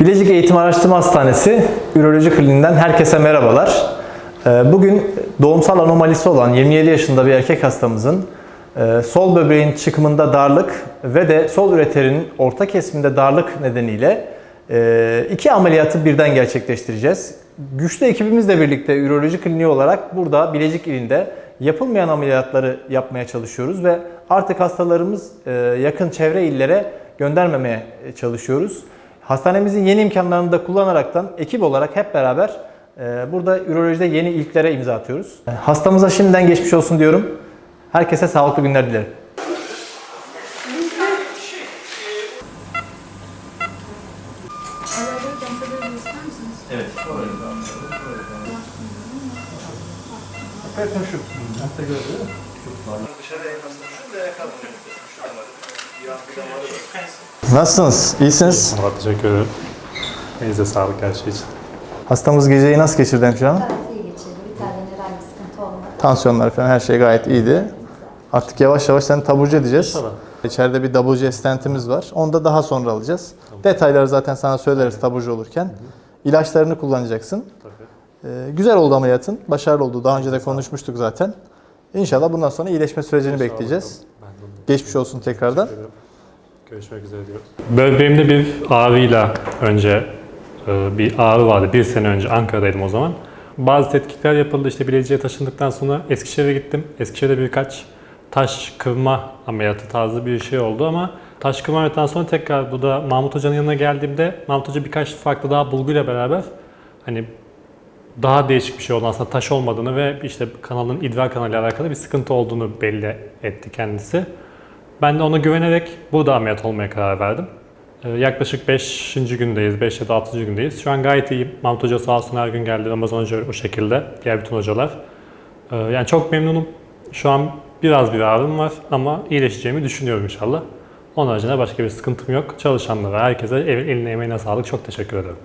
Bilecik Eğitim Araştırma Hastanesi Üroloji Kliniğinden herkese merhabalar. Ee, Bugün doğumsal anomalisi olan 27 yaşında bir erkek hastamızın e, sol böbreğin çıkımında darlık ve de sol üreterinin orta kesiminde darlık nedeniyle e, iki ameliyatı birden gerçekleştireceğiz. Güçlü ekibimizle birlikte üroloji kliniği olarak burada Bilecik ilinde yapılmayan ameliyatları yapmaya çalışıyoruz ve artık hastalarımız e, yakın çevre illere göndermemeye çalışıyoruz. Hastanemizin yeni imkanlarını da kullanaraktan ekip olarak hep beraber e, burada ürolojide yeni ilklere imza atıyoruz. E, Hastamıza şimdiden geçmiş olsun diyorum. Herkese sağlıklı günler dilerim. Arada kontrol ister misiniz? Evet. Nasılsınız? İyisiniz? Murat teşekkür ederim. Elinize sağlık her şey için. Hastamız geceyi nasıl geçirdi hemşire hanım? Gayet iyi geçirdi. Bir tane herhangi bir sıkıntı olmadı. Tansiyonlar falan her şey gayet iyiydi. Artık yavaş yavaş seni taburcu edeceğiz. İnşallah. İçeride bir double J stentimiz var. Onu da daha sonra alacağız. Detayları zaten sana söyleriz taburcu olurken. İlaçlarını kullanacaksın. Tabii. Ee, güzel oldu ameliyatın. Başarılı oldu. Daha önce de konuşmuştuk zaten. İnşallah bundan sonra iyileşme sürecini bekleyeceğiz. Ben de onu Geçmiş olsun tekrardan. Görüşmek üzere diyoruz. Böbreğimde bir ağrıyla önce e, bir ağrı vardı. Bir sene önce Ankara'daydım o zaman. Bazı tetkikler yapıldı. İşte Bilecik'e taşındıktan sonra Eskişehir'e gittim. Eskişehir'de birkaç taş kırma ameliyatı tarzı bir şey oldu ama taş kırma ameliyatından sonra tekrar bu da Mahmut Hoca'nın yanına geldiğimde Mahmut Hoca birkaç farklı daha bulguyla beraber hani daha değişik bir şey oldu aslında taş olmadığını ve işte kanalın idrar kanalıyla alakalı bir sıkıntı olduğunu belli etti kendisi. Ben de ona güvenerek burada ameliyat olmaya karar verdim. Ee, yaklaşık 5. gündeyiz, 5 ya da 6. gündeyiz. Şu an gayet iyiyim. Mahmut Hoca sağ olsun her gün geldi, Ramazan Hoca o şekilde, diğer bütün hocalar. Ee, yani çok memnunum. Şu an biraz bir ağrım var ama iyileşeceğimi düşünüyorum inşallah. Onun haricinde başka bir sıkıntım yok. Çalışanlara, herkese el- eline emeğine sağlık. Çok teşekkür ederim.